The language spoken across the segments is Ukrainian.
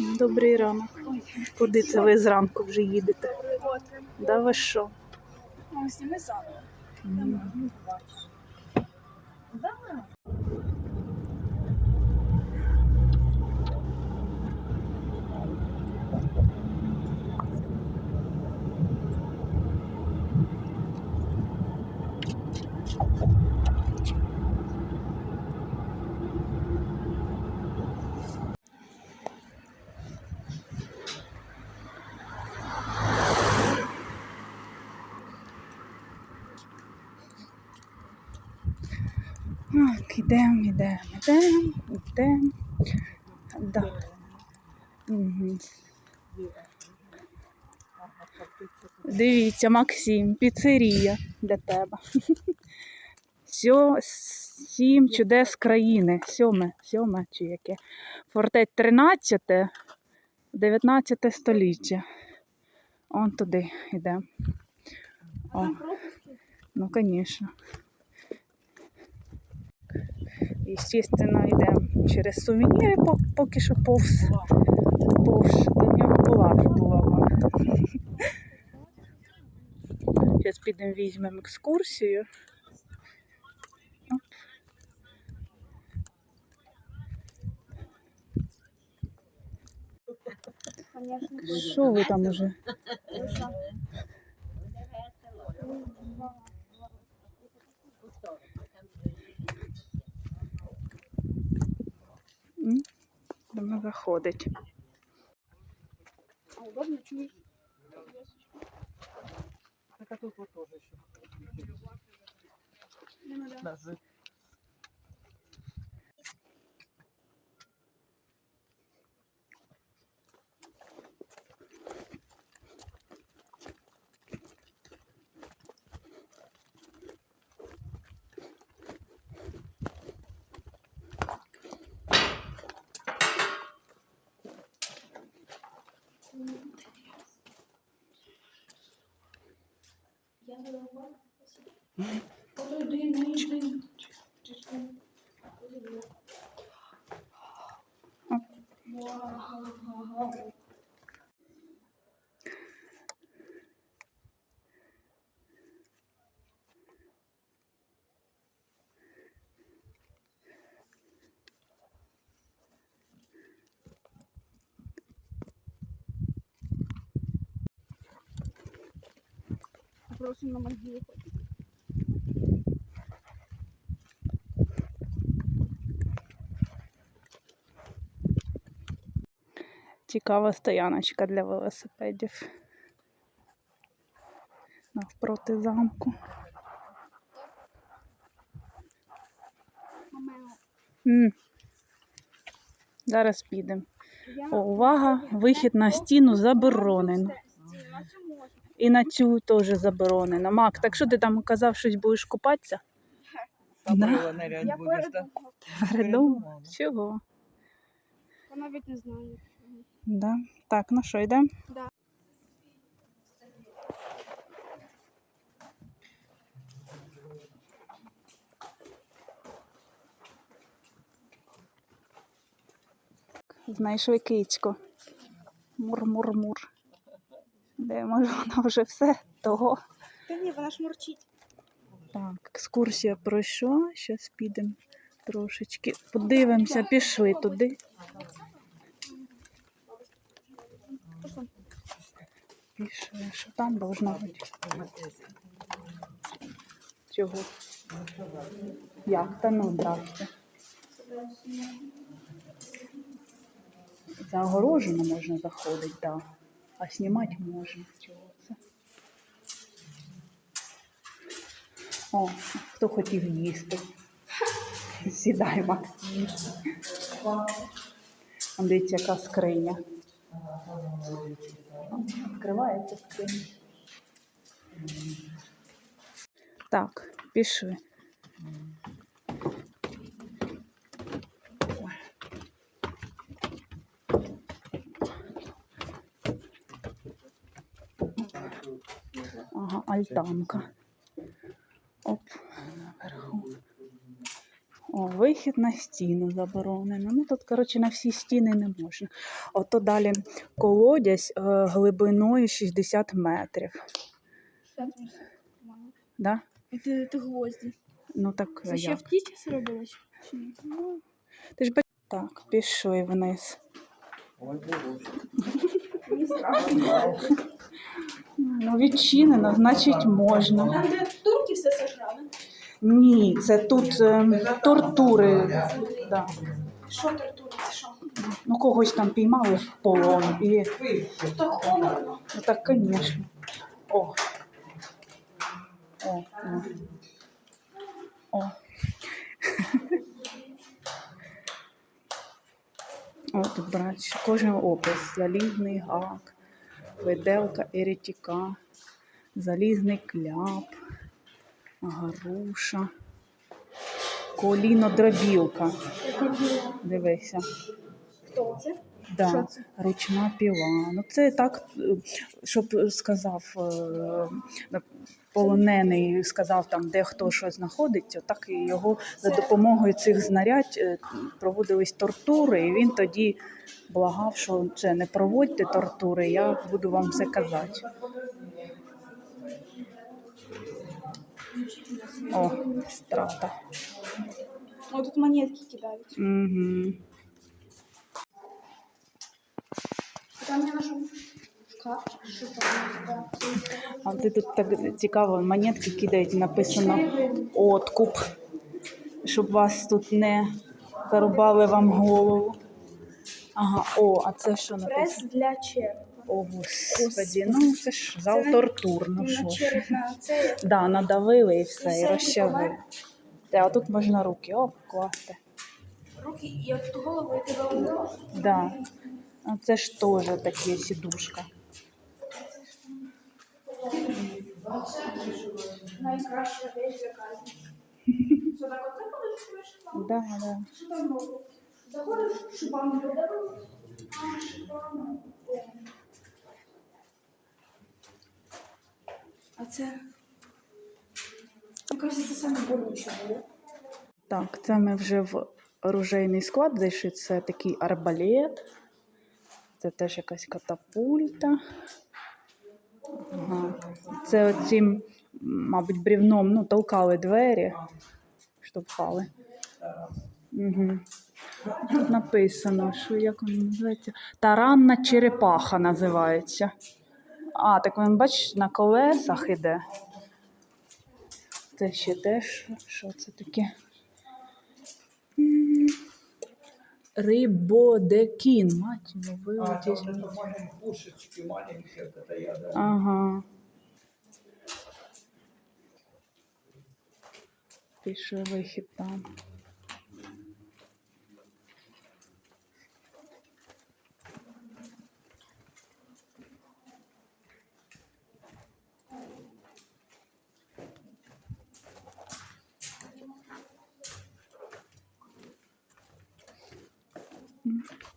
Добрий ранок. Куди це ви зранку вже їдете? Да ви що? Ось і ми заново. Так, ідемо, ідемо, ідемо, ідемо. Да. Угу. Дивіться, Максим, піцерія для тебе. Сьо, сім чудес країни. Сьоме, сьоме чи яке. Фортець 13, 19 століття. Он туди йдемо. Ну, звісно. Естественно, йдемо через сувеніри, поки що повз. Повз. До нього була була. Зараз підемо візьмемо екскурсію. Що ви там уже? А удобно чуешь? Так а тут вот тоже еще. Да. 嗯。Просим на могилу. Цікава стояночка для велосипедів. Навпроти замку. М. Зараз підемо. Увага! Вихід на стіну заборонено. І на цю теж заборонено. Мак, так що ти там казав, щось будеш купатися? Нырять Я будешь, да? передумала. Передумав? Чого? Я навіть не знаю. Да. Так, ну що, йдемо? Да. Знайшли кицьку. Мур-мур-мур. Де може вона вже все того. Та ні, вона ж мурчить. Так, екскурсія пройшла. Зараз підемо трошечки. Подивимося, пішли туди. Пішли, що там должно бути. Чого? Як? Та ну, здрасте. За огорожено можна заходити, так. Да. А знімати можна. Чого це? О, хто хотів їсти. Сідай. Дивіться, яка скриня. Відкривається скриня. Так, пішли. Ой. Ага, альтанка. Оп, наверху. О, Вихід на стіну заборонено. Ну тут, коротше, на всі стіни не можна. Ото далі колодязь е, глибиною 60 метрів. Да? Ти, ти гвозді. Ну так Це ще як? в ті часи? Ну, ти ж бач... Так, пішли вниз. Ой, боже. Мені страшно. Ну, відчинено, значить можна. Там, де турки все сожрали. Ні, це тут е, тортури. Да. Що тортури? Це що? Ну, когось там піймали в полон. І... Так холодно. Ну так, звісно. О. О, о. О. О, тут брач, кожен опис. Залізний гак, виделка еретіка, залізний кляп, груша, коліно-дробілка. Дивися. Хто це? Да, Що це? ручна піла. Ну це так, щоб сказав е, полонений, сказав там, де хто що знаходиться, так і його за допомогою цих знарядь е, проводились тортури, і він тоді благав, що це не проводьте тортури, я буду вам все казати. О, страта. О, тут монетки кидають. Угу. Там я? А ти тут так цікаво, монетки кидають, написано откуп, щоб вас тут не зарубали вам голову. Ага, о, а це що Прес написано? для черепа. О, господі, ну це ж зал тортур, ну що ж. Да, надавили і все, і розчавили. Та, а тут можна руки, о, класти. Руки і от ту голову, і голову. Да. А це ж теж такі сідушка. Найкраща для казні. Що так заходиш, шубам? Да, да. Що там? Заходиш, шубам видавив. А, шубам. А це... Мені кажеться, це саме болюче було. Так, це ми вже в оружейний склад зайшли. Це такий арбалет. Це теж якась катапульта. Ага. Це оцім, мабуть, брівном ну, толкали двері, щоб впали. Угу. Тут написано, що як воно називається? Таранна черепаха називається. А, так він, бачиш, на колесах іде. Це ще теж, що це таке? Рибодекін, мать його, вилетіть. это маленькие пушечки, маленькие, вот я, да. Ага. Пише вихід там.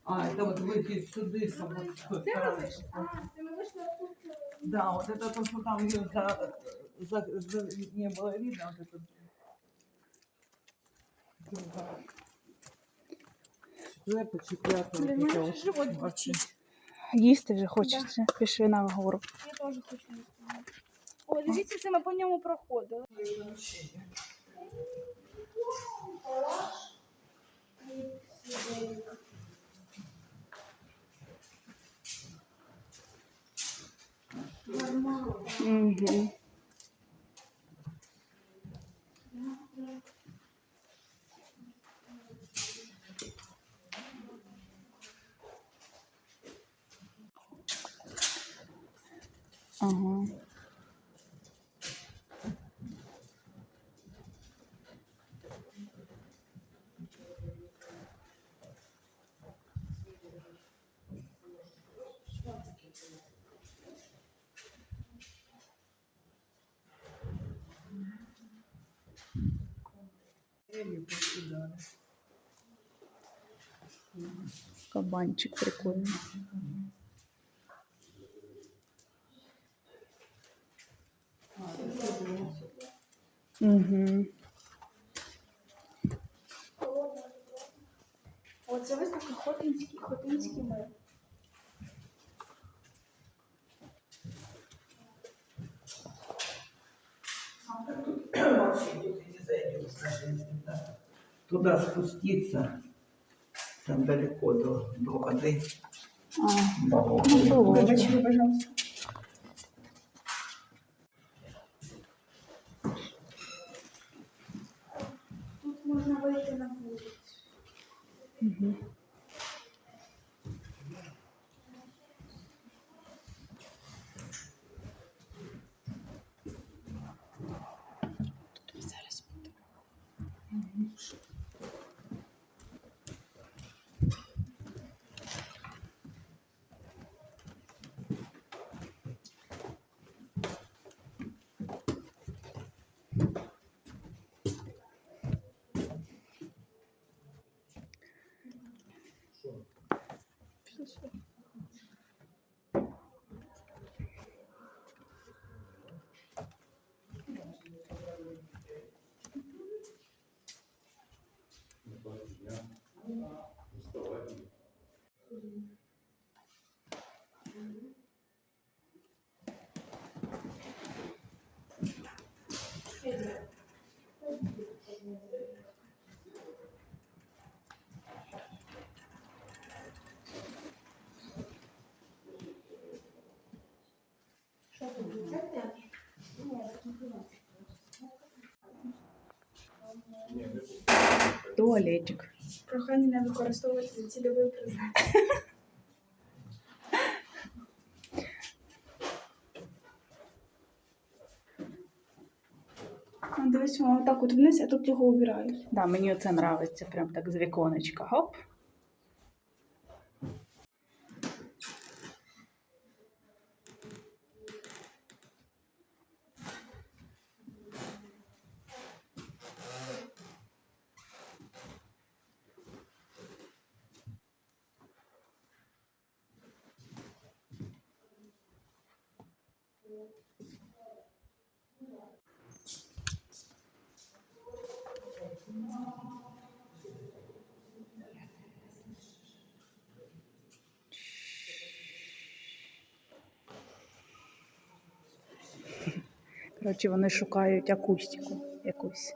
А, это вот выход сюда, с собой, с той стороны. це ми вийшли тут. Да, вот это то, что там ее за, за, за- не было видно, вот это. другая. Четвертая, четвертая, Блин, вот у это мене вот вже живот вообще. бурчить. Їсти вже хочеться. Пішли на вгору. Я теж хочу їсти. О, дивіться, це ми по ньому проходили. Угу. Ага. Кабанчик прикольный. Угу. Оце виставка Хотинський, Хотинський мир. Вообще тут не зайдем, даже если да. Туда спуститься, там далеко до, до воды. А, ну. Пожалуйста. Тут можна вийти на вулицю. Мгм. Що тут? Туалетик. Прохання не використовувати за цільовий призначення. Дивись, воно так от вниз, а тут його убирають. Да, мені це подобається, прям так з віконечка. Гоп. Коротше, вони шукають акустику якусь.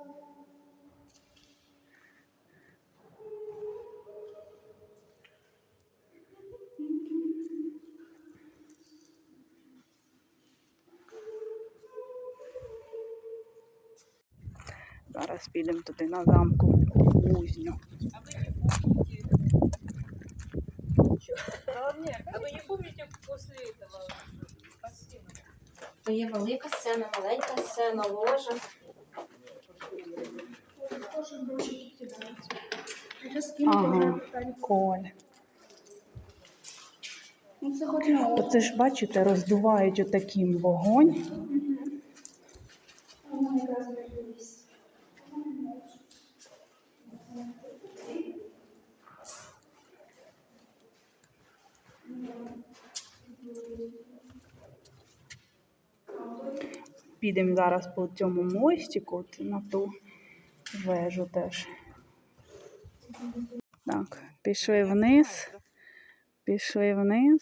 Зараз підемо туди на замку кузню. А вы не помните после этого? То є велика сцена, маленька сцена, ложа. Кожен кидаються. Ага. питання. Коль. Ну це Оце ж бачите, роздувають отаким вогонь. Підемо зараз по цьому мостику от на ту вежу теж. Так, пішли вниз. Пішли вниз.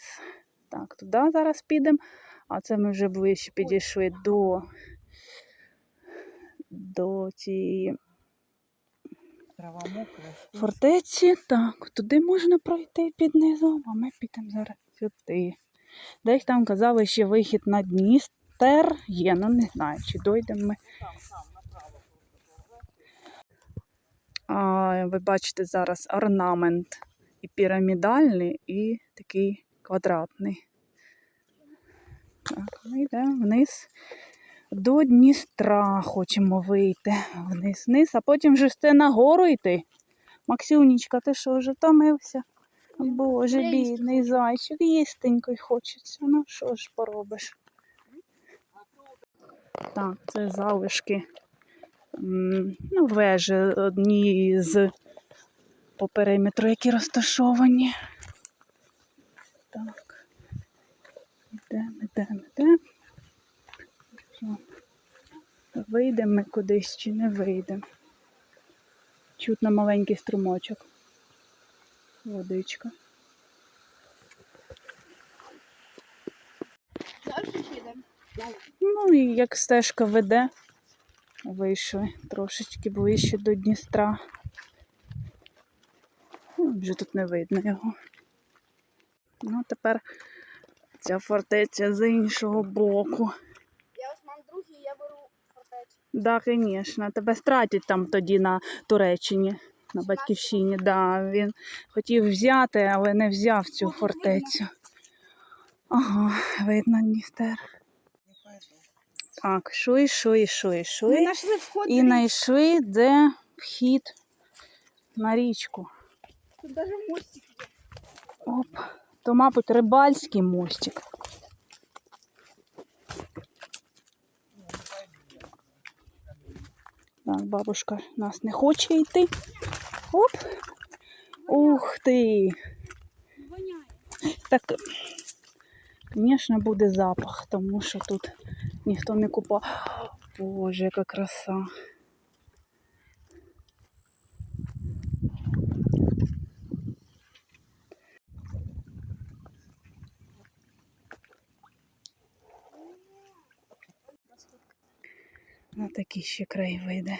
Так, туди зараз підемо. А це ми вже ближче підійшли до, до цієї фортеці. Так, туди можна пройти під низом, а ми підемо зараз сюди. Десь там казали, що вихід на Дністер є, ну не знаю, чи дойдемо ми. А, ви бачите зараз орнамент і пірамідальний, і такий квадратний. Так, ми йдемо вниз до Дністра хочемо вийти. Вниз, вниз, а потім вже все нагору йти. Максюнічка, ти що, вже втомився? Боже, бідний зайчик, їстенько й хочеться. Ну що ж поробиш? Так, це залишки ну, вежі одні з по периметру, які розташовані. Так. Йдемо, йдемо, йдемо. Вийдемо ми кудись чи не вийдемо. Чутно маленький струмочок. Водичка. Далі їдемо. Ну і як стежка веде, вийшли трошечки ближче до Дністра. Ну, вже тут не видно його. Ну, тепер ця фортеця з іншого боку. Я Осман другий, я беру фортецю. Да, звісно. Тебе стратять там тоді на Туреччині, на батьківщині. Да, він хотів взяти, але не взяв цю фортецю. Ага, видно Дністер. Так, шуй, шуй, шуй. знайшли вход. І знайшли, де вхід на річку. Тут навіть мостик є. Оп. То, мабуть, рибальський мостик. Так, бабушка нас не хоче йти. Оп. Ух ти. Так, звісно, буде запах, тому що тут ніхто не купав. Боже, яка краса. На такі ще краєвиди.